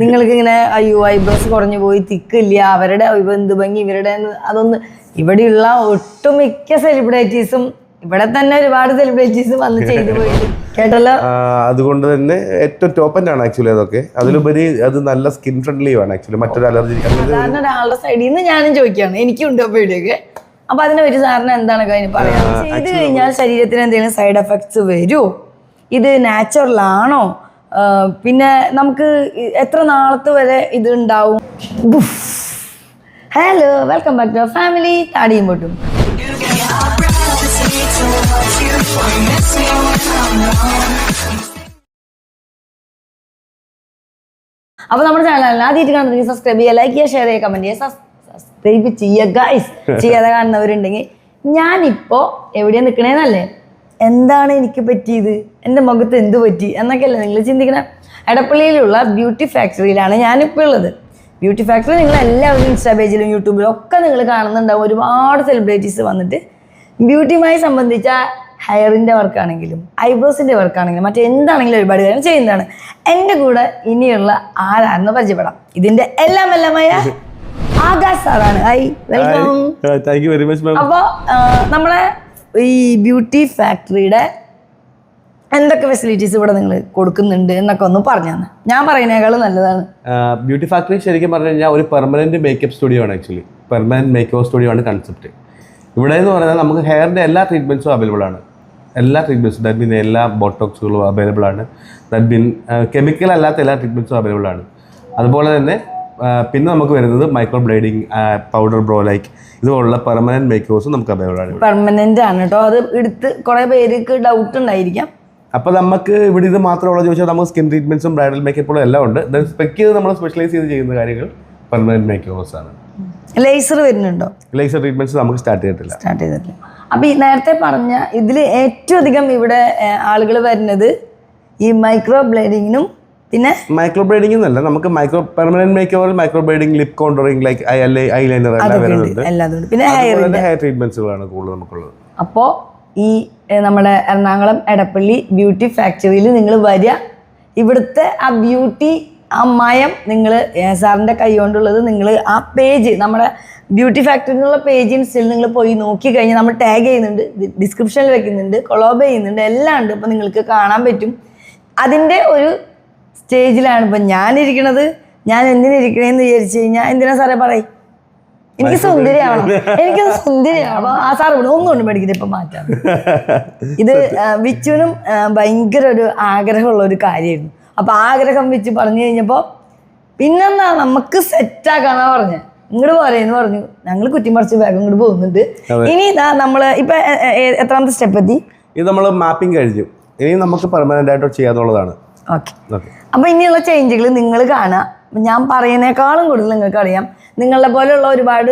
നിങ്ങൾക്ക് ഇങ്ങനെ അയ്യോ ഐബ്രോസ് കുറഞ്ഞു പോയി തിക്കില്ല അവരുടെ എന്ത് ഭംഗി ഇവരുടെ അതൊന്ന് ഇവിടെയുള്ള ഒട്ടുമിക്ക സെലിബ്രിറ്റീസും ഇവിടെ തന്നെ ഒരുപാട് സെലിബ്രിറ്റീസ് വന്ന് ചെയ്തു പോയി. കേട്ടല്ലോ? അതുകൊണ്ട് തന്നെ ഏറ്റവും ടോപ്പ് ആണ് ആക്ച്വലി അതൊക്കെ. അതിലുപരി അത് നല്ല സ്കിൻ ഫ്രണ്ട്ലി ആണ് ആക്ച്വലി മറ്റൊരു അലർജി സാധാരണ ഒരാളുടെ സൈഡിൽ നിന്ന് ഞാനും ചോദിക്കുകയാണ്. എനിക്കുണ്ടോ പേടിയൊക്കെ അപ്പൊ അതിന് ഒരു സാറിന് എന്താണ് കഴിഞ്ഞ് പറയാം ചെയ്ത് കഴിഞ്ഞാൽ ശരീരത്തിന് എന്തെങ്കിലും സൈഡ് എഫക്ട്സ് വരുമോ ഇത് നാച്ചുറൽ ആണോ? പിന്നെ നമുക്ക് എത്ര നാളത്തെ വരെ ഇത് ഉണ്ടാവും? Hello welcome back to family താടിയും പൊട്ടും. അപ്പൊ നമ്മുടെ ചാനൽ ആദ്യമായിട്ട് കാണുന്നുണ്ടെങ്കിൽ സബ്സ്ക്രൈബ് ചെയ്യുക ലൈക്ക് ചെയ്യുക ഷെയർ ചെയ്യുക കമന്റ് ചെയ്യുക സബ്സ്ക്രൈബ് ചെയ്യുക ഗൈസ് ചെയ്യാതെ കാണുന്നവരുണ്ടെങ്കിൽ ഞാനിപ്പോ എവിടെയാ നിൽക്കണേന്നല്ലേ എന്താണ് എനിക്ക് പറ്റിയത്? എന്റെ മുഖത്ത് എന്ത് പറ്റി? എന്നൊക്കെയല്ലേ നിങ്ങൾ ചിന്തിക്കണം. എടപ്പള്ളിയിലുള്ള ബ്യൂട്ടി ഫാക്ടറിയിലാണ് ഞാനിപ്പോൾ ഉള്ളത്. ബ്യൂട്ടി ഫാക്ടറി നിങ്ങൾ എല്ലാവരും ഇൻസ്റ്റാ പേജിലും യൂട്യൂബിലും ഒക്കെ നിങ്ങൾ കാണുന്നുണ്ടാവും. ഒരുപാട് സെലിബ്രിറ്റീസ് വന്നിട്ട്. ബ്യൂട്ടിയുമായി സംബന്ധിച്ച ഹെയറിന്റെ വർക്കാണെങ്കിലും ഐബ്രോസിന്റെ വർക്കാണെങ്കിലും മറ്റെന്താണെങ്കിലും ഒരുപാട് കാര്യം ചെയ്യുന്നതാണ്. എന്റെ കൂടെ ഇനിയുള്ള ആരാണെന്ന് പരിചയപ്പെടാം. ഇതിന്റെ എല്ലാം എല്ലാമായ ആകാശ് സാറാണ്. ഹൈ വെൽക്കം അപ്പോൾ നമ്മളെ ഈ ബ്യൂട്ടി ഫാക്ടറിയുടെ എന്തൊക്കെ ഫെസിലിറ്റീസ് ഇവിടെ നിങ്ങൾ കൊടുക്കുന്നുണ്ട് എന്നൊക്കെ ഒന്ന് പറഞ്ഞു തന്നെ ഞാൻ പറയുന്നേക്കാളും നല്ലതാണ്. ബ്യൂട്ടി ഫാക്ടറി ശരിക്കും പറഞ്ഞു കഴിഞ്ഞാൽ ഒരു പെർമനന്റ് മേക്കപ്പ് സ്റ്റുഡിയോ ആണ് ആക്ച്വലി പെർമനന്റ് മേക്കപ്പ് സ്റ്റുഡിയോ ആണ് കൺസെപ്റ്റ് ഇവിടെ എന്ന് പറഞ്ഞാൽ നമുക്ക് ഹെയറിന്റെ എല്ലാ ട്രീറ്റ്മെന്റ്സും അവൈലബിൾ ആണ്. എല്ലാ ട്രീറ്റ്മെന്റ്സും ദാറ്റ് മീൻ എല്ലാ ബോട്ടോക്സുകളും അവൈലബിൾ ആണ്. ദാറ്റ് മീൻ കെമിക്കൽ അല്ലാത്ത എല്ലാ ട്രീറ്റ്മെന്റ്സും അവൈലബിൾ ആണ്. അതുപോലെ തന്നെ പിന്നെ നമുക്ക് വരുന്നത് micro blading powder brow like ഇതുപോലുള്ള പെർമനന്റ് മേക്കേഴ്സും നമുക്ക് അവൈലബിൾ ആണ് പെർമനന്റ് ആണ് കേട്ടോ അത് എടുത്ത് കുറെ പേർക്ക് ഡൗട്ട് ഉണ്ടായിരിക്കാം. അപ്പോൾ നമുക്ക് ഇവിടെ ഇത് മാത്രമുള്ള ചോദിച്ചാൽ നമുക്ക് സ്കിൻ ട്രീറ്റ്മെന്റ്സും ബ്രൈഡൽ മേക്കപ്പുകളും എല്ലാം ഉണ്ട്. സ്പെക്ക് ചെയ്ത് നമ്മൾ സ്പെഷ്യലൈസ് ചെയ്ത് ചെയ്യുന്ന കാര്യങ്ങൾ പെർമനന്റ് മേക്കേഴ്സ് ആണ്. ലേസർ വരുന്നുണ്ടോ? ലേസർ ട്രീറ്റ്മെന്റ്സ് നമുക്ക് സ്റ്റാർട്ട് ചെയ്തിട്ടില്ല. സ്റ്റാർട്ട് ചെയ്തിട്ടില്ല. അപ്പോൾ ഈ നേരത്തെ പറഞ്ഞ ഇതിൽ ഏറ്റവും അധികം ഇവിടെ ആളുകൾ വരുന്നത് ഈ മൈക്രോ ബ്ലേഡിങ്ങിനും പിന്നെ? മൈക്രോ ബ്രൈഡിംഗ് എന്നല്ല നമുക്ക് micro permanent makeover micro blading lip contouring like eye eyeliner എല്ലാം വരുന്നുണ്ട് പിന്നെ ഹെയർ ട്രീറ്റ്മെന്റ്സുകളാണ് കൂടുതൽ നമുക്കുള്ളത്. അപ്പോൾ ഈ നമ്മുടെ എറണാകുളം എടപ്പള്ളി ബ്യൂട്ടി ഫാക്ടറിയിൽ നിങ്ങൾ വരിക. ഇവിടുത്തെ ആ ബ്യൂട്ടി ആ മയം നിങ്ങൾ സാറിന്റെ കൈ കൊണ്ടുള്ളത് നിങ്ങൾ ആ പേജ് നമ്മുടെ ബ്യൂട്ടി ഫാക്ടറിയിലുള്ള പേജ് ഇൻസ്റ്റയിൽ നിങ്ങൾ പോയി നോക്കി കഴിഞ്ഞാൽ നമ്മൾ ടാഗ് ചെയ്യുന്നുണ്ട് ഡിസ്ക്രിപ്ഷനിൽ വെക്കുന്നുണ്ട് കൊളോബ് ചെയ്യുന്നുണ്ട് എല്ലാം ഉണ്ട്. അപ്പോൾ നിങ്ങൾക്ക് കാണാൻ പറ്റും. അതിന്റെ ഒരു സ്റ്റേജിലാണ്. ഇപ്പം ഞാനിരിക്കണത് ഞാൻ എന്തിനിരിക്കണേന്ന് വിചാരിച്ചു കഴിഞ്ഞാൽ എന്തിനാ സാറേ പറയും? എനിക്ക് സുന്ദരിയാവണം എനിക്ക് സുന്ദരിയാവണം ആ സാർ ഇവിടെ ഒന്നും കൊണ്ട് പഠിക്കുന്നത് ഇപ്പം മാറ്റാം ഇത് വിച്ചുവിനും ഭയങ്കര ഒരു ആഗ്രഹമുള്ള ഒരു കാര്യമായിരുന്നു. അപ്പം ആഗ്രഹം വെച്ച് പറഞ്ഞു കഴിഞ്ഞപ്പോൾ പിന്നെന്താ നമുക്ക് സെറ്റാക്കാന്നാ പറഞ്ഞത് ഇങ്ങോട്ട് പോരേന്ന് പറഞ്ഞു. ഞങ്ങൾ കുറ്റിമറിച്ച് വേഗം ഇങ്ങോട്ട് പോകുന്നുണ്ട്. ഇനി ഇതാ നമ്മൾ ഇപ്പൊ എത്രാമത്തെ സ്റ്റെപ്പ് എത്തി? ഇത് നമ്മൾ മാപ്പിംഗ് കഴിഞ്ഞു. ഇനി നമുക്ക് പെർമനന്റ് ആയിട്ട് ചെയ്യാന്നുള്ളതാണ്. ഓക്കെ ഓക്കെ അപ്പൊ ഇനിയുള്ള ചേഞ്ചുകൾ നിങ്ങൾ കാണുക. ഞാൻ പറയുന്നേക്കാളും കൂടുതൽ നിങ്ങൾക്കറിയാം നിങ്ങളെ പോലെയുള്ള ഒരുപാട്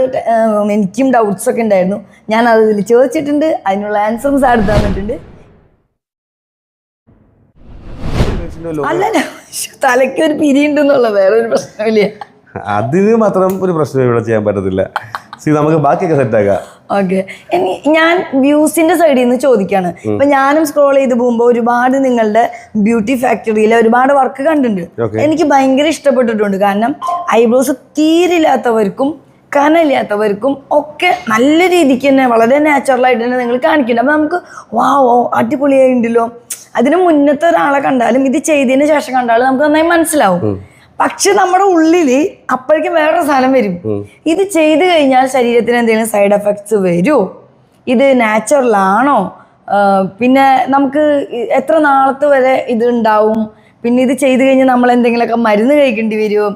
എനിക്കും ഡൗട്ട്സ് ഒക്കെ ഉണ്ടായിരുന്നു. ഞാൻ അത് ഇതിൽ ചോദിച്ചിട്ടുണ്ട്. അതിനുള്ള ആൻസറും സാർ തന്നിട്ടുണ്ട്. അല്ല തലയ്ക്ക് ഒരു പിരിയുണ്ടെന്നുള്ള വേറെ ഒരു പ്രശ്നമില്ല അതിന് മാത്രം ഒരു പ്രശ്നം ഇവിടെ ചെയ്യാൻ പറ്റത്തില്ല. സി നമുക്ക് ബാക്കിയൊക്കെ സെറ്റ് സെറ്റാക്കാം ഓക്കെ. ഞാൻ വ്യൂസിന്റെ സൈഡിൽ നിന്ന് ചോദിക്കാണ്. ഇപ്പൊ ഞാനും സ്ക്രോൾ ചെയ്ത് പോകുമ്പോൾ ഒരുപാട് നിങ്ങളുടെ ബ്യൂട്ടി ഫാക്ടറിയിലെ ഒരുപാട് വർക്ക് കണ്ടിട്ടുണ്ട്. എനിക്ക് ഭയങ്കര ഇഷ്ടപ്പെട്ടിട്ടുണ്ട്. കാരണം ഐബ്രോസ് തീരില്ലാത്തവർക്കും കനമില്ലാത്തവർക്കും ഒക്കെ നല്ല രീതിക്ക് തന്നെ വളരെ നാച്ചുറലായിട്ട് തന്നെ നിങ്ങൾ കാണിക്കുന്നുണ്ട്. അപ്പൊ നമുക്ക് വാ ഓ അടിപൊളിയായിട്ടുണ്ടല്ലോ അതിന് മുന്നത്തെ ഒരാളെ കണ്ടാലും ഇത് ചെയ്തതിന് ശേഷം കണ്ടാലും നമുക്ക് നന്നായി മനസ്സിലാവും. പക്ഷെ നമ്മുടെ ഉള്ളിൽ അപ്പോഴേക്കും വേറൊരു സാധനം വരും. ഇത് ചെയ്തു കഴിഞ്ഞാൽ ശരീരത്തിന് എന്തെങ്കിലും സൈഡ് എഫക്ട്സ് വരുമോ ഇത് നാച്ചുറലാണോ പിന്നെ നമുക്ക് എത്ര നാളത്തെ വരെ ഇത് ഉണ്ടാവും? പിന്നെ ഇത് ചെയ്തു കഴിഞ്ഞാൽ നമ്മൾ എന്തെങ്കിലുമൊക്കെ മരുന്ന് കഴിക്കേണ്ടി വരുമോ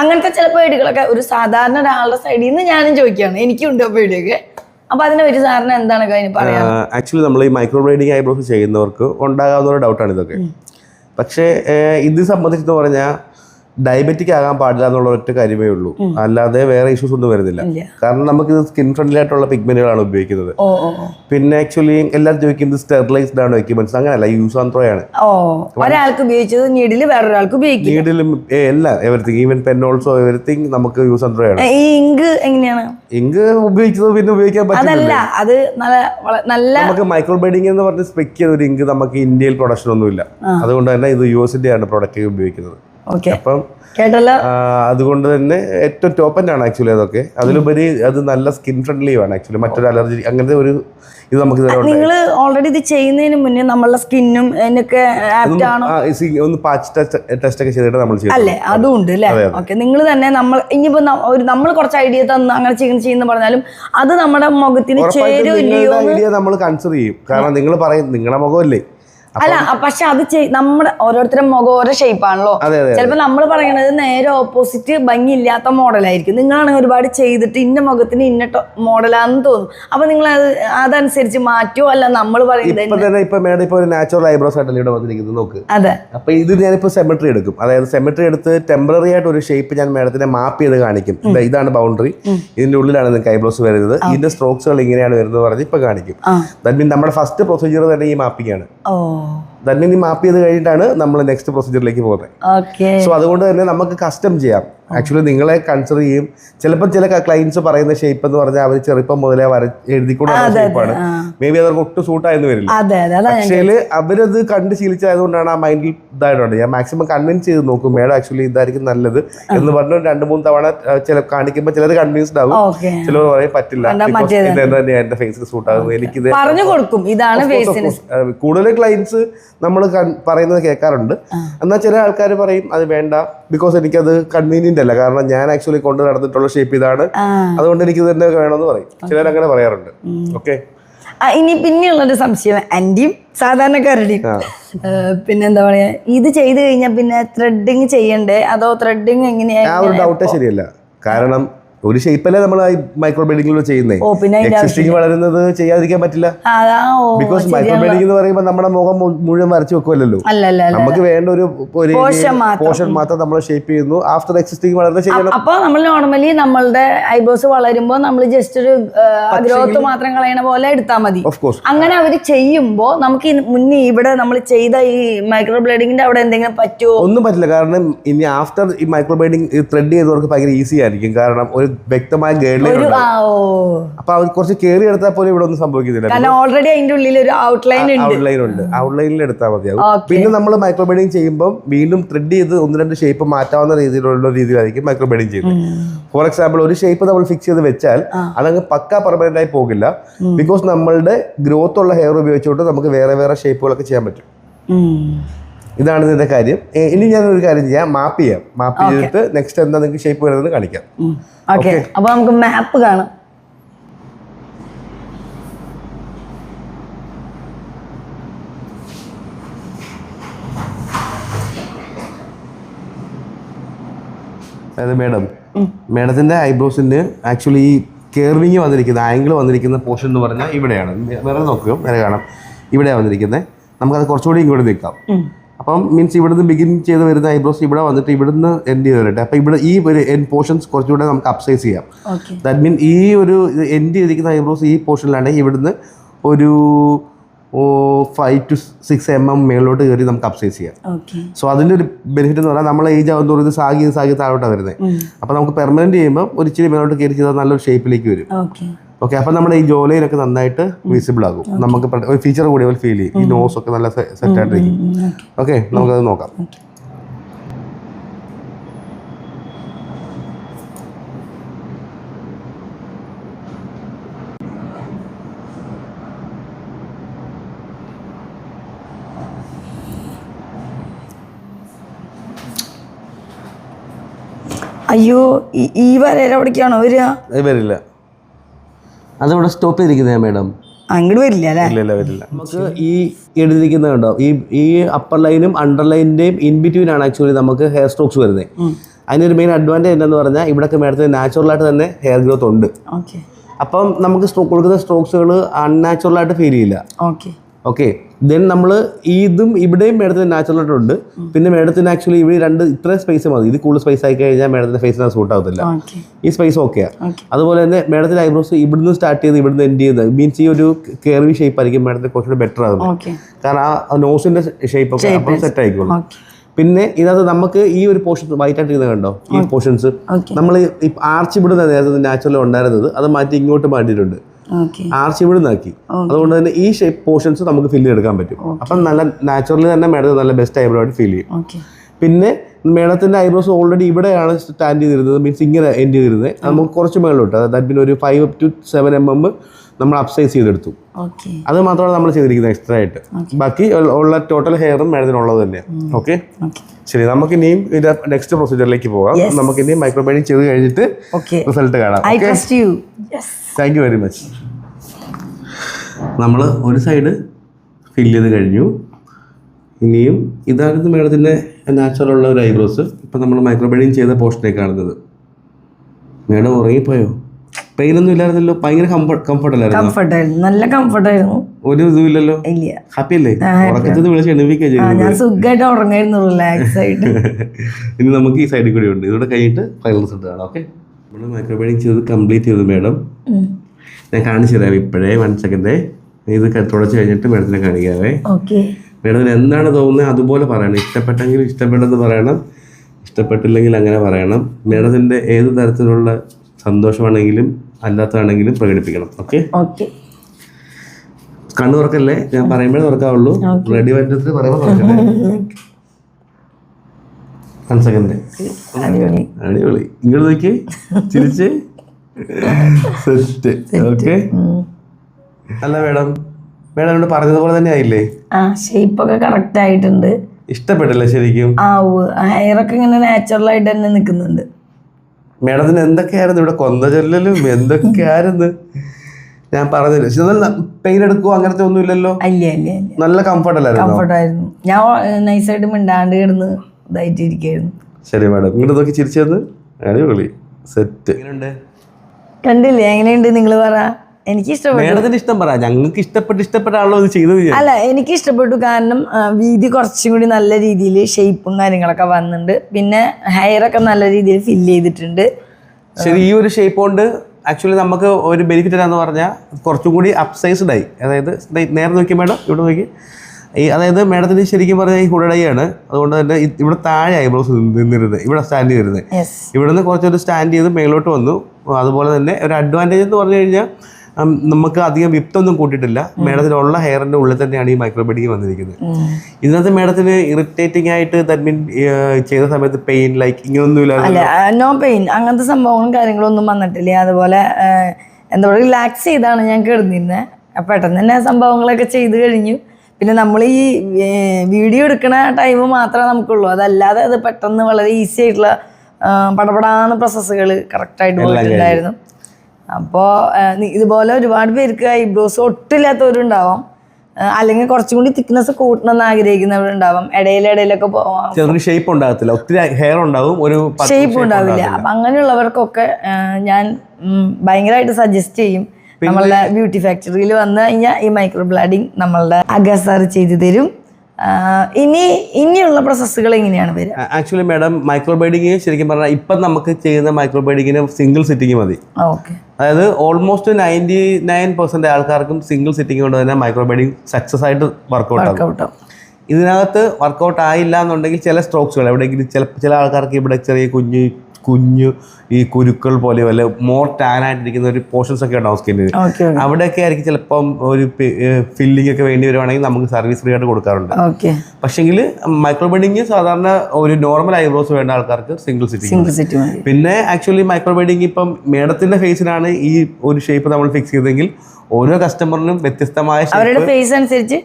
അങ്ങനത്തെ ചില പേടികളൊക്കെ ഒരു സാധാരണ ഒരാളുടെ സൈഡിൽ നിന്ന് ഞാനും ചോദിക്കുകയാണ്. എനിക്കുണ്ട് ഉണ്ടോ പേടിയൊക്കെ? അപ്പൊ അതിനെ ഒരു സാറിന് എന്താണ് പറയാ ആക്ച്വലി നമ്മൾ ഈ മൈക്രോ ബ്ലേഡിങ് ഐബ്രോസ് ചെയ്യുന്നവർക്ക് ഉണ്ടാകാവുന്ന ഒരു ഡൗട്ടാണ് ഇതൊക്കെ. പക്ഷേ ഇത് സംബന്ധിച്ചെന്ന് പറഞ്ഞാൽ ഡയബറ്റിക് ആകാൻ പാടില്ല എന്നുള്ള ഒറ്റ കാര്യമേ ഉള്ളൂ. അല്ലാതെ വേറെ ഇഷ്യൂസ് ഒന്നും വരുന്നില്ല. കാരണം നമുക്ക് ഇത് സ്കിൻ ഫ്രണ്ട്ലി ആയിട്ടുള്ള പിഗ്മെന്റുകളാണ് ഉപയോഗിക്കുന്നത്. പിന്നെ ആക്ച്വലി എല്ലാവരും ചോദിക്കുന്നത് സ്റ്റെറിലൈസ്ഡ് ആണ് എക്യുപ്മെന്റ്സ് അങ്ങനെയല്ല യൂസ് ആൻഡ് ത്രോ ആണ്. ഓ ഒരാൾക്ക് ഉപയോഗിച്ചത് നീഡിൽ വേറൊരാൾക്ക് ഉപയോഗിക്കും നീഡിലും എല്ലാം everything even pen also everything നമുക്ക് യൂസ് ആൻഡ് ത്രോ ആണ്. ഈ ഇങ്ക് എങ്ങനെയാണ്? ഇങ്ക് ഉപയോഗിച്ചത് പിന്നെ ഉപയോഗിക്കാൻ പറ്റില്ല അത് നല്ല നല്ല നമുക്ക് മൈക്രോ ബ്ലേഡിംഗ് എന്ന് പറഞ്ഞ് സ്പെക്ക് ചെയ്ത ഒരു ഇങ്ക് നമുക്ക് ഇന്ത്യയിൽ പ്രൊഡക്ഷൻ ഒന്നുമില്ല. അതുകൊണ്ട് തന്നെ ഇത് യു എസിന്റെ ആണ് പ്രൊഡക്റ്റ് ഉപയോഗിക്കുന്നത്. അപ്പം അതുകൊണ്ട് തന്നെ ഏറ്റവും ടോപ്പ് ആണ് ആക്ച്വലി അതൊക്കെ. അതിലുപരി അത് നല്ല സ്കിൻ ഫ്രണ്ട്ലി ആണ് ആക്ച്വലി. മറ്റൊരു അലർജി അങ്ങനത്തെ ഒരു ഇത് നമുക്ക് നിങ്ങൾ ഓൾറെഡി ഇത് ചെയ്യുന്നതിന് മുന്നേ നമ്മളുടെ സ്കിന്നും സി- ഒന്ന് പാച്ച് ടെസ്റ്റ് ഒക്കെ ചെയ്തിട്ട് നമ്മൾ അല്ലേ? അതും ഉണ്ട് അല്ലേ ഓക്കെ. നിങ്ങൾ തന്നെ നമ്മൾ ഇനിയിപ്പോ ഒരു നമ്മൾ കുറച്ച് ഐഡിയ തന്ന് അങ്ങനെ ചെയ്യുന്ന ചെയ്യുന്ന പറഞ്ഞാലും അത് നമ്മുടെ മുഖത്തിന് ചേരോ ഇല്ലയോ നിങ്ങളുടെ ഐഡിയ നമ്മൾ കൺസിഡർ ചെയ്യും. കാരണം നിങ്ങൾ പറയും നിങ്ങളുടെ മുഖമല്ലേ? അല്ല പക്ഷെ അത് നമ്മുടെ ഓരോരുത്തരുടെ മുഖം ഓരോ ഷേപ്പ് ആണല്ലോ. അതെ അതെ ചിലപ്പോൾ നമ്മൾ പറയണത് നേരെ ഓപ്പോസിറ്റ് ഭംഗിയില്ലാത്ത മോഡലായിരിക്കും നിങ്ങളാണെങ്കിൽ ഒരുപാട് ചെയ്തിട്ട് ഇന്ന മുഖത്തിന് ഇന്ന മോഡലാന്ന് തോന്നും. അപ്പൊ നിങ്ങൾ അത് അതനുസരിച്ച് മാറ്റുമോ അല്ല നമ്മൾ പറയുന്നത് ഇപ്പൊ തന്നെ ഇപ്പൊ മേഡം ഇപ്പൊ ഒരു നാച്ചുറൽ ഐബ്രോസ് ആയിട്ടല്ലേ ഇവിടെ വന്നിരിക്കുന്നത്? നോക്ക്. അതെ. അപ്പൊ ഇത് ഞാനിപ്പോ സെമിട്രി എടുക്കും. അതായത് സെമിട്രി എടുത്ത് ടെമ്പററി ആയിട്ട് ഒരു ഷേപ്പ് ഞാൻ മേഡത്തിനെ മാപ്പ് ചെയ്ത് കാണിക്കും. ഇതാണ് ബൗണ്ടറി ഇതിന്റെ ഉള്ളിലാണ് നിങ്ങൾക്ക് ഐബ്രോസ് വരുന്നത്. ഇതിന്റെ സ്ട്രോക്സുകൾ ഇങ്ങനെയാണ് വരുന്നത് പറഞ്ഞ് ഇപ്പൊ കാണിക്കും. ആ. ദാറ്റ് മീൻ നമ്മുടെ ഫസ്റ്റ് പ്രൊസീജിയർ തന്നെ ഈ മാപ്പിംഗ് ആണ്. all. ഈ മാപ്പ് ചെയ്ത് കഴിഞ്ഞിട്ടാണ് നമ്മൾ നെക്സ്റ്റ് പ്രൊസീജിയറിലേക്ക് പോകുന്നത്. സോ അതുകൊണ്ട് തന്നെ നമുക്ക് കസ്റ്റം ചെയ്യാം. ആക്ച്വലി നിങ്ങളെ കൺസിഡർ ചെയ്യും. ചിലപ്പോൾ ചില ക്ലയൻസ് പറയുന്ന ഷേപ്പ് എന്ന് പറഞ്ഞാൽ അവർ ചെറുപ്പം മുതലേ വര എഴുതിക്കൊണ്ടുള്ള ഷേപ്പാണ് ആ. മേ ബി അവർക്ക് ഒട്ടും സൂട്ടായെന്ന് വരില്ല. പക്ഷേ അവരത് കണ്ട് ശീലിച്ചതുകൊണ്ടാണ് ആ മൈൻഡിൽ ഇതായിട്ടുണ്ട്. ഞാൻ മാക്സിമം കൺവിൻസ് ചെയ്ത് നോക്കും മേഡം ആക്ച്വലി ഇതായിരിക്കും നല്ലത്. എന്ന് പറഞ്ഞു രണ്ട് മൂന്ന് തവണ ചില കാണിക്കുമ്പോൾ ചിലർ കൺവിൻസ്ഡ് ആവും. ഓക്കെ ചിലർ പറയും പറ്റില്ല? ഇത് തന്നെയാണ് എന്റെ ഫേസ് സൂട്ടാകും എനിക്കിത് കൂടുതൽ ക്ലയൻസ് നമ്മൾ പറയുന്നത് കേൾക്കാറുണ്ട്. എന്നാൽ ചില ആൾക്കാർ പറയും അത് വേണ്ട. ബിക്കോസ് എനിക്കത് കൺവീനിയന്റ് അല്ല. കാരണം ഞാൻ ആക്ച്വലി കൊണ്ട് നടന്നിട്ടുള്ള ഷേപ്പ് ഇതാണ്. അതുകൊണ്ട് എനിക്ക് തന്നെ വേണമെന്ന് പറയും. ചിലർ അങ്ങനെ പറയാറുണ്ട്. ഓക്കെ? ഇനി പിന്നെയുള്ളൊരു സംശയം. എന്റെയും സാധാരണക്കാരുടെയും. പിന്നെന്താ പറയാ? ഇത് ചെയ്തു കഴിഞ്ഞാൽ പിന്നെ ത്രെഡിങ് ചെയ്യണ്ടേ? അതോ ത്രെഡിങ് എങ്ങനെയാ ഡൗട്ടേ ശരിയല്ല. കാരണം ഒരു ഷേപ്പല്ലേ നമ്മൾ മൈക്രോ ബെഡിങ്ങിലൂടെ ചെയ്യുന്നത് എക്സിസ്റ്റിംഗ് വളരുന്നത് ചെയ്യാതിരിക്കാൻ പറ്റില്ല. ബിക്കോസ് മൈക്രോ ബെഡിങ് എന്ന് പറയുമ്പോൾ നമ്മുടെ മുഖം മുഴുവൻ വരച്ചു വെക്കുമല്ലോ നമുക്ക് വേണ്ട ഒരു. പോർഷൻ മാത്രം. നമ്മൾ ഷേപ്പ് ചെയ്യുന്നു. ആഫ്റ്റർ എക്സിസ്റ്റിംഗ് വളരുന്നത് ചെയ്യണം. അപ്പൊ നമ്മൾ നോർമലി നമ്മളുടെ ഐബ്രോസ് വളരുമ്പോൾ നമ്മൾ ജസ്റ്റ് ഒരു ഗ്രോത്ത് മാത്രം കളയണ പോലെ എടുത്താൽ മതി. അങ്ങനെ അവർ ചെയ്യുമ്പോൾ നമുക്ക് മുന്നേ ഇവിടെ നമ്മൾ ചെയ്ത ഈ മൈക്രോ ബ്ലേഡിങ്ങിന്റെ അവിടെ എന്തെങ്കിലും പറ്റുമോ ഒന്നും പറ്റില്ല. കാരണം ഇനി ആഫ്റ്റർ ഈ മൈക്രോ ബ്ലീഡിംഗ് ത്രെഡ് ചെയ്തവർക്ക് ഭയങ്കര ഈസി ആയിരിക്കും. കാരണം ഒരു വ്യക്തമായ ഗൈഡ് ലൈൻ ഉണ്ട് അപ്പൊ അവർ കുറച്ച് കയറി എടുത്താൽ പോലും ഇവിടെ ഒന്നും സംഭവിക്കുന്നില്ല. ഓൾറെഡി അതിന്റെ ഉള്ളിൽ ഒരു ഔട്ട്ലൈൻ ഉണ്ട്. ഔട്ട്ലൈൻ ഉണ്ട്. ഔട്ട്ലൈനിൽ എടുത്താൽ മതിയാവും പിന്നെ നമ്മൾ മൈക്രോ ബെഡിങ് ചെയ്യുമ്പോൾ വീണ്ടും ത്രെഡ് ചെയ്ത് ഒന്ന് രണ്ട് ഷേപ്പ് മാറ്റാവുന്ന രീതിയിലുള്ള രീതിയിലായിരിക്കും മൈക്രോ ബെഡിങ് ചെയ്യുന്നത് ഫോർ എക്സാമ്പിൾ ഒരു ഷേപ്പ് നമ്മൾ ഫിക്സ് ചെയ്ത് വെച്ചാൽ അതങ്ങ് പക്ക പെർമനന്റ് ആയി പോകില്ല. ബിക്കോസ് നമ്മളുടെ ഗ്രോത്ത് ഉള്ള ഹെയർ ഉപയോഗിച്ചുകൊണ്ട് നമുക്ക് വേറെ വേറെ ഷേപ്പുകളൊക്കെ ചെയ്യാൻ പറ്റും. ഇതാണ് ഇതിന്റെ കാര്യം. ഇനി ഞാൻ ഒരു കാര്യം ചെയ്യാം. മാപ്പ് ചെയ്യാം. മാപ്പ് ചെയ്തിട്ട് നെക്സ്റ്റ് എന്താ നിങ്ങൾക്ക് ഷേപ്പ് വരുന്നത് കാണിക്കാം. ഓക്കെ. അപ്പൊ നമുക്ക് മാപ്പ് കാണാം. അതായത് മേഡം മേഡത്തിന്റെ ഐബ്രോസിന് ആക്ച്വലി ഈ കേർവിങ് വന്നിരിക്കുന്ന ആംഗിൾ വന്നിരിക്കുന്ന പോർഷൻ എന്ന് പറഞ്ഞാൽ ഇവിടെയാണ്. വേറെ നോക്കുക വേറെ കാണാം. ഇവിടെയാണ് വന്നിരിക്കുന്നത്. നമുക്കത് കുറച്ചുകൂടി ഇങ്ങോട്ട് നിൽക്കാം അപ്പം മീൻസ് ഇവിടുന്ന് ബിഗിൻ ചെയ്ത് വരുന്ന ഐബ്രോസ് ഇവിടെ വന്നിട്ട് ഇവിടുന്ന് എൻഡ് ചെയ്ത് വരട്ടെ. അപ്പം ഇവിടെ ഈ ഒരു എൻ പോർഷൻസ് കുറച്ചുകൂടെ നമുക്ക് അപ്സൈസ് ചെയ്യാം. ദാറ്റ് മീൻ ഈ ഒരു എൻഡ് ചെയ്തിരിക്കുന്ന ഐബ്രോസ് ഈ പോർഷനിലാണെങ്കിൽ ഇവിടുന്ന് ഒരു five to six M M മേളിലോട്ട് കയറി നമുക്ക് അപ്സൈസ് ചെയ്യാം. സോ അതിന്റെ ഒരു ബെനിഫിറ്റ് എന്ന് പറഞ്ഞാൽ നമ്മളെ ഏജ് ആവുന്ന ഇത് സാഗി സാഗി താഴോട്ടാണ് വരുന്നത്. അപ്പോൾ നമുക്ക് പെർമനന്റ് ചെയ്യുമ്പോൾ ഒരു ഇച്ചിരി മേലോട്ട് കയറി ചെയ്താൽ നല്ലൊരു ഷേപ്പിലേക്ക് വരും. ഓക്കെ അപ്പൊ നമ്മുടെ ഈ ജോലയിലൊക്കെ നന്നായിട്ട് വിസിബിൾ ആകും. നമുക്ക് ഒരു ഫീച്ചർ കൂടി ഫീൽ ചെയ്യും. ഈ നോസ് ഒക്കെ നല്ല സെറ്റ് ആയിട്ടിരിക്കും. ഓക്കെ നമുക്കത് നോക്കാം. അയ്യോ ഈ- എവിടേക്കാണോ വരിക? വരില്ല. അതിവിടെ സ്റ്റോപ്പ് ചെയ്തിരിക്കുന്നതാ മാഡം അങ്ങോട്ട് വരില്ല അല്ലേ? ഇല്ല ഇല്ല വരില്ല. നമുക്ക് ഈ എഴുതിയിരിക്കുന്നത് കണ്ടോ? ഈ ഈ അപ്പർ ലൈനും അണ്ടർ ലൈനിന്റെയും ഇൻ ബിറ്റ്വീൻ ആണ് ആക്ച്വലി നമുക്ക് ഹെയർ സ്ട്രോക്സ് വരുന്നത്. അതിനൊരു മെയിൻ അഡ്വാന്റേജ് എന്താണെന്ന് പറഞ്ഞാൽ ഇവിടെയൊക്കെ മേഡത്തിന് നാച്ചുറലായിട്ട് തന്നെ ഹെയർ ഗ്രോത്ത് ഉണ്ട്. ഓക്കെ അപ്പം നമുക്ക് സ്ട്രോക്ക് കൊടുക്കുന്ന സ്ട്രോക്സുകൾ അൺനാച്ചുറലായിട്ട് ഫീൽ ചെയ്യില്ല. ഓക്കെ ഓക്കെ ദെൻ നമ്മൾ ഇതും ഇവിടെയും മേഡത്തിന് നാച്ചുറലായിട്ട് ഉണ്ട്. പിന്നെ മേഡത്തിന് ആക്ച്വലി ഇവിടെ രണ്ട് ഇത്രയും സ്പേസ് മതി. ഇത് കൂടുതൽ സ്പേസ് ആയി കഴിഞ്ഞാൽ മേഡത്തിന്റെ ഫേസിന് സൂട്ട് ആവത്തില്ല. ഈ സ്പേസ് ഓക്കെയാണ് ഓക്കെ അതുപോലെ തന്നെ മേഡത്തിന്റെ ഐബ്രോസ് ഇവിടുന്ന് സ്റ്റാർട്ട് ചെയ്ത് ഇവിടുന്ന് എൻഡ് ചെയ്യുന്നത്. മീൻസ് ഈ ഒരു കേർവി ഷേപ്പ് ആയിരിക്കും മേഡത്തിന് കുറച്ചുകൂടി ബെറ്റർ ആകുന്നത് കാരണം ആ നോസിന്റെ ഷേപ്പ് ഒക്കെ അപ്പോൾ സെറ്റ് ആയിക്കോളും. പിന്നെ ഇതിനകത്ത് നമുക്ക് ഈ ഒരു പോർഷൻ വൈറ്റ് ആയിട്ട് കണ്ടോ? ഈ പോർഷൻസ് നമ്മൾ ആർച്ച് ഇവിടുന്ന് നേരത്തെ നാച്ചുറൽ ഉണ്ടായിരുന്നത്. അത് മാറ്റി ഇങ്ങോട്ട് മാറ്റിയിട്ടുണ്ട്. ആർച്ച് ഇവിടെ നിന്നാക്കി അതുകൊണ്ട് തന്നെ ഈ ഷേപ്പ് പോർഷൻസ് നമുക്ക് ഫില്ല് എടുക്കാൻ പറ്റും. അപ്പം നല്ല നാച്ചുറലി തന്നെ മേഡം നല്ല ബെസ്റ്റ് ഐബ്രോ ആയിട്ട് ഫീൽ ചെയ്യും. പിന്നെ മേഡത്തിന്റെ ഐബ്രോസ് ഓൾറെഡി ഇവിടെയാണ് സ്റ്റാൻഡ് ചെയ്തിരുന്നത് മീൻസ് ഇങ്ങനെ എൻഡ് ചെയ്തിരുന്നത്. നമുക്ക് കുറച്ച് മേളിലോട്ട് അതായത് പിന്നെ ഒരു five to seven M M നമ്മൾ അപ്സൈസ് ചെയ്തെടുത്തു. അത് മാത്രമാണ് നമ്മൾ ചെയ്തിരിക്കുന്നത് എക്സ്ട്രാ ആയിട്ട്. ബാക്കി ഉള്ള- ടോട്ടൽ ഹെയറും മേഡത്തിനുള്ളത് തന്നെയാണ്. ഓക്കെ. ശരി നമുക്ക് ഇനിയും ഇതിന്റെ നെക്സ്റ്റ് പ്രൊസീജിയറിലേക്ക് പോകാം. നമുക്ക് ഇനിയും മൈക്രോബൈഡിങ് ചെയ്ത് കഴിഞ്ഞിട്ട് റിസൾട്ട് കാണാം. താങ്ക് യു വെരി മച്ച് നമ്മൾ ഒരു സൈഡ് ഫിൽ ചെയ്ത് കഴിഞ്ഞു. ഇനിയും ഇതായിരുന്നു മേഡത്തിന്റെ നാച്ചുറൽ ഉള്ള ഒരു ഐബ്രോസ് ഇപ്പം നമ്മൾ മൈക്രോബൈഡിങ് ചെയ്ത പോർഷനിലേക്ക് കാണുന്നത്. മേഡം ഉറങ്ങിപ്പോയോ? പെയിനൊന്നും ഇല്ലായിരുന്നല്ലോ. ഭയങ്കര കംഫർട്ട് കംഫർട്ട് അല്ലായിരുന്നു? കംഫർട്ടായിരുന്നു നല്ല കംഫർട്ടായിരുന്നു ഒരു ഹാപ്പി അല്ലേ ഉറക്കത്തിൽ നിന്ന് വിളിച്ച് എണീപ്പിക്കുക ചെയ്തു ഞാൻ സുഖമായിട്ട് ഉറങ്ങായിരുന്നു റിലാക്സ് ആയിട്ട് ഇനി നമുക്ക് ഈ സൈഡിൽ കൂടി ഉണ്ട്. ഇതോടെ കഴിഞ്ഞിട്ട് ഫൈനൽ റിസൾട്ട് കാണാം ഓക്കെ നമ്മൾ മൈക്രോബൈഡിങ് ചെയ്ത് കംപ്ലീറ്റ് ചെയ്തു മേഡം ഞാൻ കാണിച്ചു തരാം ഇപ്പോഴേ വൺ സെക്കൻഡേ ഇത് തുടച്ച് കഴിഞ്ഞിട്ട് മേഡത്തിനെ കാണിക്കാവേ. ഓക്കെ. മേഡത്തിന് എന്താണ് തോന്നുന്നത് അതുപോലെ പറയണം. ഇഷ്ടപ്പെട്ടെങ്കിൽ ഇഷ്ടപ്പെട്ടെന്ന് പറയണം. ഇഷ്ടപ്പെട്ടില്ലെങ്കിൽ അങ്ങനെ പറയണം. മേഡത്തിന്റെ ഏത് തരത്തിലുള്ള സന്തോഷമാണെങ്കിലും അല്ലാത്തതാണെങ്കിലും പ്രകടിപ്പിക്കണം ഓക്കെ ഓക്കെ. കണ്ണു തുറക്കല്ലേ ഞാൻ പറയുമ്പോഴേ തുറക്കാവുള്ളൂ. റെഡി പറ്റത്തിൽ പറയുമ്പോൾ തുറക്കല്ലേ വൺ സെക്കൻഡ് അടിപൊളി. ഇങ്ങോട്ട് നോക്കി ചിരിച്ച്. സെറ്റ്. ഓക്കെ. അല്ല മേഡം. മേഡം എന്നോട് പറഞ്ഞതുപോലെ തന്നെ ആയില്ലേ? ആ ഷേപ്പ് ഒക്കെ കറക്റ്റ് ആയിട്ടുണ്ട്. ഇഷ്ടപ്പെട്ടല്ലേ ശരിക്കും? ആ ഹെയർ ഒക്കെ ഇങ്ങനെ നാച്ചുറൽ ആയിട്ട് തന്നെ നിൽക്കുന്നുണ്ട്. മേഡത്തിന് എന്തൊക്കെയായിരുന്നു ഇവിടെ? കൊന്ന ചൊല്ലലും എന്തൊക്കെയായിരുന്നു? ഞാൻ നല്ല പെയിൻ എടുക്കുവോ അങ്ങനത്തെ ഒന്നും ഇല്ലല്ലോ. അല്ല അല്ല അല്ല നല്ല കംഫർട്ട് അല്ലായിരുന്നു? കംഫർട്ടായിരുന്നു ഞാൻ നൈസായിട്ട് മിണ്ടാണ്ട് കിടന്ന് ഇതായിട്ട് ഇരിക്കായിരുന്നു ശരി മാഡം. ഇങ്ങോട്ട് നോക്കി ചിരിച്ചു തന്ന് അടിപൊളി. സെറ്റ് കണ്ടില്ലേ? എങ്ങനെയുണ്ട്? നിങ്ങൾ പറ. എനിക്ക് ഇഷ്ടപ്പെട്ടു. ഇഷ്ടം പറ. ഞങ്ങൾക്ക് ഇഷ്ടപ്പെട്ട് ഇഷ്ടപ്പെട്ടാണല്ലോ ഇത് ചെയ്തത് അല്ല എനിക്ക് ഇഷ്ടപ്പെട്ടു. കാരണം വീതി കുറച്ചും കൂടി നല്ല രീതിയിൽ ഷേപ്പും കാര്യങ്ങളൊക്കെ വന്നിട്ടുണ്ട്. പിന്നെ ഹെയർ ഒക്കെ നല്ല രീതിയിൽ ഫില്ല് ചെയ്തിട്ടുണ്ട്. ശരി ഈ ഒരു ഷേപ്പ് കൊണ്ട് ആക്ച്വലി നമുക്ക് ഒരു ബെനിഫിറ്റ് എന്താന്ന് പറഞ്ഞാൽ കുറച്ചും കൂടി അപ്സൈസ്ഡ് ആയി. അതായത് നേരെ നോക്കി മേഡം ഇവിടെ നോക്കി. ഈ അതായത് മേഡത്തിന് ശരിക്കും പറഞ്ഞാൽ ഈ ഹുഡൈ അതുകൊണ്ട് തന്നെ ഇവിടെ താഴെ ഐബ്രോസ് നിന്നിരുന്നത് ഇവിടെ സ്റ്റാൻഡ് ചെയ്തിരുന്നത് ഇവിടുന്ന് കുറച്ചൊരു സ്റ്റാൻഡ് ചെയ്ത് മേലോട്ട് വന്നു. അതുപോലെ തന്നെ ഒരു അഡ്വാന്റേജ് എന്ന് പറഞ്ഞു കഴിഞ്ഞാൽ നമുക്ക് അധികം വിപ്തൊന്നും കൂട്ടിയിട്ടില്ല. മേഡത്തിനുള്ള ഹെയറിന്റെ ഉള്ളിൽ തന്നെയാണ് ഈ മൈക്രോബെഡിങ് വന്നിരിക്കുന്നത്. ഇന്നത്തെ മേഡത്തിന് ഇറിറ്റേറ്റിംഗ് ആയിട്ട് ദാറ്റ് മീൻ ചെയ്ത സമയത്ത് പെയിൻ ലൈക്ക് ഇങ്ങനൊന്നും ഇല്ലാതെ അല്ല നോ പെയിൻ അങ്ങനത്തെ സംഭവങ്ങളും കാര്യങ്ങളും ഒന്നും വന്നിട്ടില്ല. അതുപോലെ എന്താ പറയുക റിലാക്സ് ചെയ്താണ് ഞാൻ കിടന്നിരുന്നത് പെട്ടെന്ന് തന്നെ സംഭവങ്ങളൊക്കെ ചെയ്ത് കഴിഞ്ഞു. പിന്നെ നമ്മൾ ഈ വീഡിയോ എടുക്കുന്ന ടൈം മാത്രമേ നമുക്കുള്ളൂ. അതല്ലാതെ അത് പെട്ടെന്ന് വളരെ ഈസി ആയിട്ടുള്ള പടപടാന്ന് പ്രോസസ്സുകൾ കറക്റ്റായിട്ട് പോയിട്ടുണ്ടായിരുന്നു. അപ്പോൾ ഇതുപോലെ ഒരുപാട് പേർക്ക് ഐബ്രോസ് ഒട്ടില്ലാത്തവരുണ്ടാവാം. അല്ലെങ്കിൽ കുറച്ചും കൂടി തിക്നെസ് കൂട്ടണം എന്ന് ആഗ്രഹിക്കുന്നവരുണ്ടാവാം. ഇടയിലിടയിലൊക്കെ പോവാം ഷേപ്പ് ഉണ്ടാകത്തില്ല. ഒത്തിരി ഹെയർ ഉണ്ടാവും ഒരു ഷേപ്പ് ഉണ്ടാവില്ല. അപ്പൊ അങ്ങനെയുള്ളവർക്കൊക്കെ ഞാൻ ഭയങ്കരമായിട്ട് സജസ്റ്റ് ചെയ്യും. നമ്മളുടെ ബ്യൂട്ടി ഫാക്ടറിയിൽ വന്നു കഴിഞ്ഞാൽ ഈ മൈക്രോ ബ്ലാഡിങ് നമ്മളുടെ അഗസാർ ചെയ്തു തരും. ഇനി ഇനിയുള്ള പ്രോസസ്സുകൾ എങ്ങനെയാണ് വരിക? ആക്ച്വലി മാഡം മൈക്രോ മൈക്രോബൈഡിങ് ശരിക്കും പറഞ്ഞാൽ ഇപ്പം നമുക്ക് ചെയ്യുന്ന മൈക്രോ മൈക്രോബൈഡിങ്ങിന് സിംഗിൾ സിറ്റിംഗ് മതി. ഓക്കെ. അതായത് ഓൾമോസ്റ്റ് നയന്റി നയൻ പെർസെന്റ് ആൾക്കാർക്കും സിംഗിൾ സിറ്റിംഗ് കൊണ്ട് തന്നെ മൈക്രോബൈഡിങ് സക്സസ് ആയിട്ട് വർക്കൗട്ട് ആകും ഇതിനകത്ത് വർക്കൗട്ട് ആയില്ല എന്നുണ്ടെങ്കിൽ ചില സ്ട്രോക്സുകൾ എവിടെയെങ്കിലും ചില ചില ആൾക്കാർക്ക് ഇവിടെ ചെറിയ കുഞ്ഞു കുഞ്ഞു ഈ കുരുക്കൾ പോലെ വല്ല മോർ ടാൻ ആയിട്ടിരിക്കുന്ന ഒരു പോർഷൻസ് ഒക്കെ ഉണ്ടാവും സ്കിന്നിന് അവിടെയൊക്കെ ആയിരിക്കും ചിലപ്പം ഒരു ഫില്ലിംഗ് ഒക്കെ വേണ്ടി വരുവാണെങ്കിൽ നമുക്ക് സർവീസ് ഫ്രീ ആയിട്ട് കൊടുക്കാറുണ്ട്. ഓക്കെ മൈക്രോ ബെഡിങ് സാധാരണ ഒരു നോർമൽ ഐബ്രോസ് വേണ്ട ആൾക്കാർക്ക് സിംഗിൾ സിറ്റി പിന്നെ ആക്ച്വലി മൈക്രോ ബെഡിങ് ഇപ്പം മേഡത്തിന്റെ ഫേസിലാണ് ഈ ഒരു ഷേപ്പ് നമ്മൾ ഫിക്സ് ചെയ്തെങ്കിൽ ഓരോ കസ്റ്റമറിനും വ്യത്യസ്തമായ ഷേപ്പ്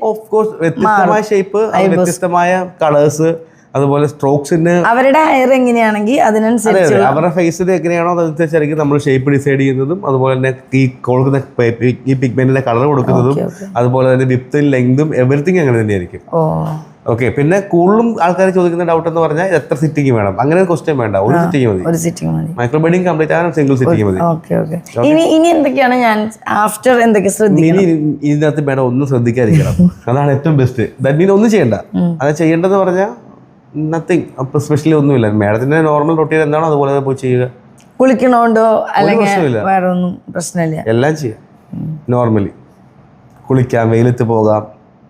ഓഫ് കോഴ്സ് വ്യത്യസ്തമായ ഷേപ്പ് വ്യത്യസ്തമായ കളേഴ്സ് അതുപോലെ സ്ട്രോക്സിന് അവരുടെ ഹെയർ എങ്ങനെയാണെങ്കിൽ അതിനനുസരിച്ച് അവരുടെ ഫേസിന് എങ്ങനെയാണോ അതനുസരിച്ചായിരിക്കും നമ്മൾ ഷേപ്പ് ഡിസൈഡ് ചെയ്യുന്നതും അതുപോലെ തന്നെ ഈ കൊടുക്കുന്ന ഈ പിഗ്മെന്റിന്റെ കളർ കൊടുക്കുന്നതും അതുപോലെ തന്നെ വിപ്ത് ലെങ്തും എവറിത്തിങ് അങ്ങനെ തന്നെയായിരിക്കും. ഓക്കെ പിന്നെ കൂടുതലും ആൾക്കാർ ചോദിക്കുന്ന ഡൗട്ട് എന്ന് പറഞ്ഞാൽ എത്ര സിറ്റിംഗ് വേണം? അങ്ങനെ ക്വസ്റ്റ്യൻ വേണ്ട. ഒരു സിറ്റിംഗ് മതി. ഒരു സിറ്റിംഗ് മതി. മൈക്രോബൈഡിങ് കംപ്ലീറ്റ് ആകാൻ സിംഗിൾ സിറ്റിംഗ് മതി. ഓക്കെ ഓക്കെ ഇനി ഇനി എന്തൊക്കെയാണ് ഞാൻ ആഫ്റ്റർ എന്തൊക്കെ ശ്രദ്ധിക്കണം? ഇനി ഇതിനകത്ത് വേണം ഒന്നും ശ്രദ്ധിക്കാതിരിക്കണം. അതാണ് ഏറ്റവും ബെസ്റ്റ് ദാറ്റ് മീൻ ഒന്നും ചെയ്യണ്ട. അത് ചെയ്യേണ്ടതെന്ന് പറഞ്ഞാൽ നത്തിങ് അപ്പൊ സ്പെഷ്യലി ഒന്നുമില്ല. മേഡത്തിന്റെ നോർമൽ റൊട്ടീൻ എന്താണോ അതുപോലെ പോയി ചെയ്യുക. കുളിക്കണോണ്ടോ അല്ലെങ്കിൽ പ്രശ്നവുമില്ല. വേറെ ഒന്നും പ്രശ്നമില്ല? എല്ലാം ചെയ്യാം. നോർമലി കുളിക്കാം വെയിലത്ത് പോകാം.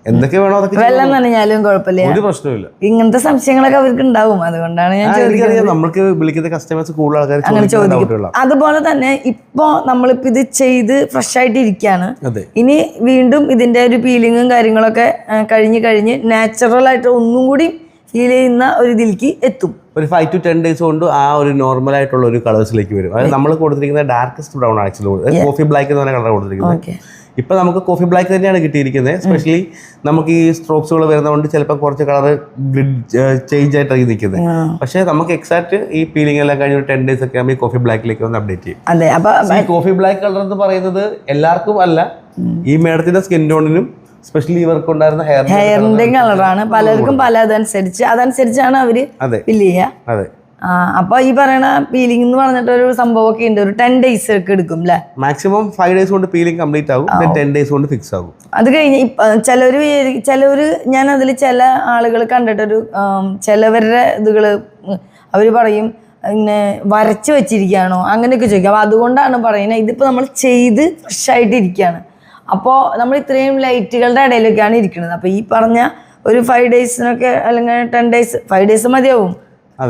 എന്തൊക്കെ വേണോ അതൊക്കെ ചെയ്യാം. വെള്ളം നനഞ്ഞാലും കുഴപ്പമില്ല. ഒരു പ്രശ്നവുമില്ല. ഇങ്ങനത്തെ സംശയങ്ങളൊക്കെ അവർക്ക് ഉണ്ടാവും. അതുകൊണ്ടാണ് ഞാൻ ആ, ചോദിക്കുന്നത്. എനിക്കറിയാം നമ്മൾക്ക് വിളിക്കുന്ന കസ്റ്റമേഴ്സ് കൂടുതൽ ആൾക്കാർ ചോദിക്കുന്ന ചോദിക്കും. ഡൗട്ടുകളാണ് അതുപോലെ തന്നെ ഇപ്പോ നമ്മളിപ്പോ ഇത് ചെയ്ത് ഫ്രഷ് ആയിട്ട് ഇരിക്കുകയാണ് അതെ. ഇനി വീണ്ടും ഇതിന്റെ ഒരു പീലിങ്ങും കാര്യങ്ങളൊക്കെ ആ, കഴിഞ്ഞ് കഴിഞ്ഞ് നാച്ചുറൽ ആയിട്ട് ഒന്നും കൂടി ഫീൽ ചെയ്യുന്ന ഒരു ഇതിലേക്ക് എത്തും. ഒരു ഫൈവ് ടു ടെൻ ഡേയ്സ് കൊണ്ട് ആ ഒരു നോർമൽ ആയിട്ടുള്ള ഒരു കളേഴ്സിലേക്ക് വരും. അതായത് നമ്മൾ കൊടുത്തിരിക്കുന്ന darkest brown actually coffee black എന്ന് പറഞ്ഞ കളർ കൊടുത്തിരിക്കുന്നത്. ഇപ്പം നമുക്ക് കോഫി ബ്ലാക്ക് തന്നെയാണ് കിട്ടിയിരിക്കുന്നത്. സ്പെഷ്യലി നമുക്ക് ഈ സ്ട്രോക്സുകൾ വരുന്നതുകൊണ്ട് ചിലപ്പോൾ കുറച്ച് കളർ ചേഞ്ച് ആയിട്ടാണ് നിൽക്കുന്നത് പക്ഷേ നമുക്ക് എക്സാക്ട് ഈ പീലിംഗ് എല്ലാം കഴിഞ്ഞ ഒരു ടെൻ ഡേയ്സ് ഒക്കെ ആകുമ്പോൾ ഈ കോഫി ബ്ലാക്കിലേക്ക് ഒന്ന് അപ്ഡേറ്റ് ചെയ്യും. അതെ അപ്പൊ ഈ കോഫി ബ്ലാക്ക് കളർ എന്ന് പറയുന്നത് എല്ലാവർക്കും അല്ല. ഈ മേഡത്തിന്റെ സ്കിൻ ടോണിനും സ്പെഷ്യലി ഇവർക്ക് ഉണ്ടായിരുന്ന ഹെയർ ഹെയറിന്റെ കളറാണ് പലർക്കും പല അതനുസരിച്ച് അതനുസരിച്ചാണ് അവർ ഫില്ല് ചെയ്യുക അതെ. അപ്പൊ ഈ പറയണ പീലിംഗ് എന്ന് പറഞ്ഞിട്ട് ഒരു സംഭവമൊക്കെ ഉണ്ട്. ഒരു ടെൻ ഡേയ്സ് ഒക്കെ എടുക്കും അല്ലേ മാക്സിമം ഫൈവ് ഡേയ്സ് കൊണ്ട് പീലിംഗ് കംപ്ലീറ്റ് ആകും. ടെൻ ഡേയ്സ് കൊണ്ട് ഫിക്സ് ആകും. അത് കഴിഞ്ഞ് ചിലര് വിചാരി- ചിലവര് ഞാൻ അതിൽ ചില ആളുകൾ കണ്ടിട്ടൊരു ചിലവരുടെ ഇതുകൾ അവർ പറയും ഇങ്ങനെ വരച്ച് വെച്ചിരിക്കുകയാണോ? അങ്ങനെയൊക്കെ ചോദിക്കും. അപ്പൊ അതുകൊണ്ടാണ് പറയുന്നത്. ഇതിപ്പോ നമ്മൾ ചെയ്ത് ഫ്രഷ് ആയിട്ട് ഇരിക്കുകയാണ് അപ്പോൾ നമ്മൾ ഇത്രയും ലൈറ്റുകളുടെ ഇടയിലൊക്കെയാണ് ഇരിക്കുന്നത്. അപ്പോൾ ഈ പറഞ്ഞ ഒരു ഫൈവ് ഡേയ്സിനൊക്കെ അല്ലെങ്കിൽ ടെൻ ഡേയ്സ് ഫൈവ് ഡേയ്സ് മതിയാവും.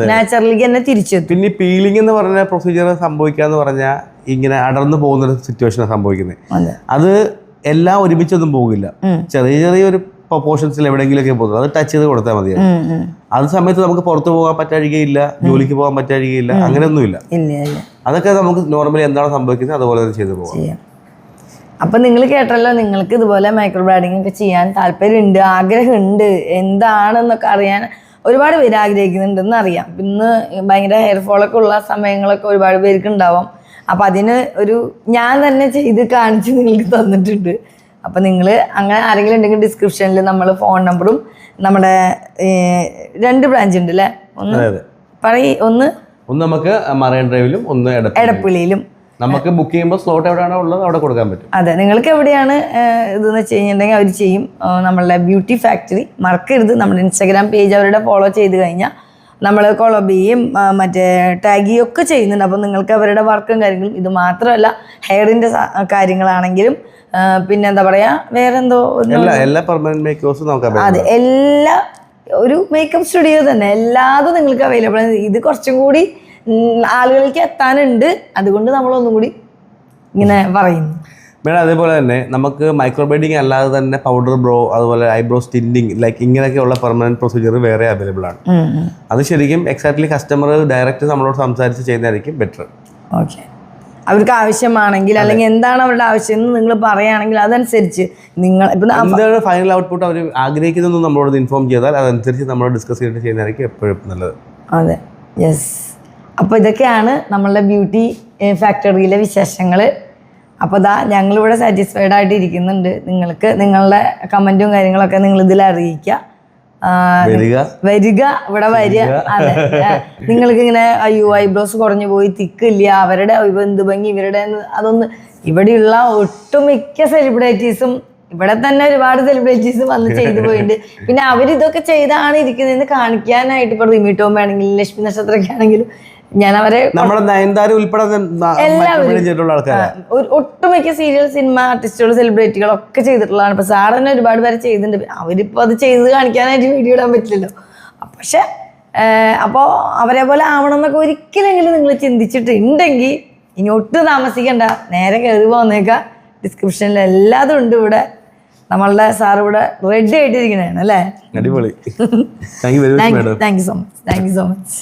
നാച്ചുറലിലേക്ക് തന്നെ തിരിച്ചെത്തും. പിന്നെ പീലിംഗ് എന്ന് പറഞ്ഞ പ്രൊസീജിയർ സംഭവിക്കാന്ന് പറഞ്ഞാൽ ഇങ്ങനെ അടർന്നു പോകുന്ന ഒരു സിറ്റുവേഷനാണ് സംഭവിക്കുന്നത് അതെ. എല്ലാം ഒരുമിച്ചൊന്നും പോകില്ല. ചെറിയ ചെറിയ ഒരു പോർഷൻസിൽ എവിടെയെങ്കിലുമൊക്കെ പോകുന്നത്. അത് ടച്ച് ചെയ്ത് കൊടുത്താൽ മതി. അത് സമയത്ത് നമുക്ക് പുറത്തു പോകാൻ പറ്റാഴികയില്ല ജോലിക്ക് പോകാൻ പറ്റാഴികയില്ല അങ്ങനെയൊന്നുമില്ല. അതൊക്കെ നമുക്ക് നോർമലി എന്താണ് സംഭവിക്കുന്നത്? അതുപോലെ തന്നെ ചെയ്തു പോകാം. അപ്പൊ നിങ്ങൾ കേട്ടല്ലോ നിങ്ങൾക്ക് ഇതുപോലെ മൈക്രോ ബ്രാഡിംഗ് ഒക്കെ ചെയ്യാൻ താല്പര്യമുണ്ട് ആഗ്രഹമുണ്ട്. എന്താണെന്നൊക്കെ അറിയാൻ ഒരുപാട് പേര് ആഗ്രഹിക്കുന്നുണ്ടെന്ന് അറിയാം. ഇന്ന് ഭയങ്കര ഹെയർ ഫോളൊക്കെ ഉള്ള സമയങ്ങളൊക്കെ ഒരുപാട് പേർക്ക് ഉണ്ടാവാം. അപ്പം അതിന് ഒരു ഞാൻ തന്നെ ചെയ്ത് കാണിച്ച് നിങ്ങൾക്ക് തന്നിട്ടുണ്ട്. അപ്പം നിങ്ങൾ അങ്ങനെ ആരെങ്കിലും ഉണ്ടെങ്കിൽ ഡിസ്ക്രിപ്ഷനിൽ നമ്മൾ ഫോൺ നമ്പറും നമ്മുടെ രണ്ട് ബ്രാഞ്ച് ഉണ്ട് അല്ലേ ഒന്ന് പറയ് ഒന്ന് ഒന്ന് നമുക്ക് മറൈൻ ഡ്രൈവിലും ഒന്ന് എടപ്പള്ളി എടപ്പുള്ളിയിലും. നമുക്ക് ബുക്ക് ചെയ്യുമ്പോൾ സ്ലോട്ട് എവിടെയാണോ ഉള്ളത് അവിടെ കൊടുക്കാൻ പറ്റും. അതെ നിങ്ങൾക്ക് എവിടെയാണ് ഇതെന്ന് വെച്ച് കഴിഞ്ഞിട്ടുണ്ടെങ്കിൽ അവർ ചെയ്യും നമ്മളുടെ ബ്യൂട്ടി ഫാക്ടറി മറക്കരുത്. നമ്മുടെ ഇൻസ്റ്റാഗ്രാം പേജ് അവരുടെ ഫോളോ ചെയ്ത് കഴിഞ്ഞാൽ നമ്മൾ കൊളബിയും മറ്റേ ടാഗിയും ഒക്കെ ചെയ്യുന്നുണ്ട്. അപ്പോൾ നിങ്ങൾക്ക് അവരുടെ വർക്കും കാര്യങ്ങളും ഇത് മാത്രമല്ല ഹെയറിന്റെ കാര്യങ്ങളാണെങ്കിലും പിന്നെ എന്താ പറയുക വേറെന്തോ എല്ലാ പെർമനന്റ് മേക്കേഴ്സും നമുക്ക് അതെ എല്ലാ ഒരു മേക്കപ്പ് സ്റ്റുഡിയോ തന്നെ. എല്ലാതും നിങ്ങൾക്ക് അവൈലബിൾ ആണ്. ഇത് കുറച്ചും കൂടി ആളുകളിലേക്ക് എത്താനുണ്ട്. അതുകൊണ്ട് നമ്മൾ ഒന്നും കൂടി ഇങ്ങനെ പറയുന്നു. മേഡം അതേപോലെ തന്നെ നമുക്ക് മൈക്രോ ബ്രൈഡിങ് അല്ലാതെ തന്നെ പൗഡർ ബ്രോ അതുപോലെ ഐബ്രോ സ്റ്റില്ലിംഗ് ലൈക്ക് ഇങ്ങനെയൊക്കെയുള്ള പെർമനന്റ് പ്രൊസീജിയർ വേറെ അവൈലബിൾ ആണ്. അത് ശരിക്കും എക്സാക്ട്ലി കസ്റ്റമർ ഡയറക്റ്റ് നമ്മളോട് സംസാരിച്ച് ചെയ്യുന്നതായിരിക്കും ബെറ്റർ ഓക്കെ അവർക്ക് ആവശ്യമാണെങ്കിൽ അല്ലെങ്കിൽ എന്താണ് അവരുടെ ആവശ്യം എന്ന് നിങ്ങൾ പറയുകയാണെങ്കിൽ അതനുസരിച്ച് നിങ്ങൾ എന്താണ് ഫൈനൽ ഔട്ട്പുട്ട് അവർ ആഗ്രഹിക്കുന്നതെന്ന് നമ്മളോട് ഇൻഫോം ചെയ്താൽ അതനുസരിച്ച് നമ്മൾ ഡിസ്കസ് ചെയ്തിട്ട് ചെയ്യുന്നതായിരിക്കും എപ്പോഴും നല്ലത്. അതെ. യെസ് അപ്പോൾ ഇതൊക്കെയാണ് നമ്മളുടെ ബ്യൂട്ടി ഫാക്ടറിയിലെ വിശേഷങ്ങൾ അപ്പോൾ ദാ ഞങ്ങളിവിടെ സാറ്റിസ്ഫൈഡ് ആയിട്ട് ഇരിക്കുന്നുണ്ട്. നിങ്ങൾക്ക് നിങ്ങളുടെ കമന്റും കാര്യങ്ങളൊക്കെ നിങ്ങൾ ഇതിൽ അറിയിക്കുക വരിക. ഇവിടെ വരിക. അതെ. നിങ്ങൾക്ക് ഇങ്ങനെ അയ്യോ ഐബ്രോസ് കുറഞ്ഞു പോയി തിക്കില്ല. അവരുടെ എന്ത് ഭംഗി ഇവരുടെ അതൊന്ന് ഇവിടെയുള്ള ഒട്ടുമിക്ക സെലിബ്രിറ്റീസും ഇവിടെ തന്നെ ഒരുപാട് സെലിബ്രിറ്റീസ് വന്ന് ചെയ്തു പോയിട്ടുണ്ട്. പിന്നെ അവരിതൊക്കെ ചെയ്താണ് ഇരിക്കുന്നതെന്ന് കാണിക്കാനായിട്ട് ഇപ്പോൾ റിമി ടോം ആണെങ്കിലും ലക്ഷ്മി നക്ഷത്രമൊക്കെ ആണെങ്കിലും ഞാൻ അവരെ നമ്മുടെ നയൻതാര ഉൾപ്പെടെ ഒട്ടുമിക്ക സീരിയൽ സിനിമ ആർട്ടിസ്റ്റുകൾ സെലിബ്രിറ്റികളൊക്കെ ചെയ്തിട്ടുള്ളതാണ്. ഇപ്പൊ സാർ തന്നെ ഒരുപാട് പേര് ചെയ്തിട്ടുണ്ട്. അവരിപ്പോ അത് ചെയ്ത് കാണിക്കാനായിട്ട് വീഡിയോ ഇടാൻ പറ്റില്ലല്ലോ. അപ്പൊ പക്ഷെ അപ്പോൾ അവരെ പോലെ ആവണം എന്നൊക്കെ ഒരിക്കലെങ്കിലും നിങ്ങൾ ചിന്തിച്ചിട്ടുണ്ടെങ്കിൽ ഇനി ഒട്ടും താമസിക്കണ്ട. നേരെ കയറി പോന്നേക്ക ഡിസ്ക്രിപ്ഷനിൽ എല്ലാതും ഉണ്ട് ഇവിടെ. നമ്മളുടെ സാർ ഇവിടെ റെഡി ആയിട്ടിരിക്കണേ അല്ലേ? അടിപൊളി. Thank you very much thank thank you so much thank you so much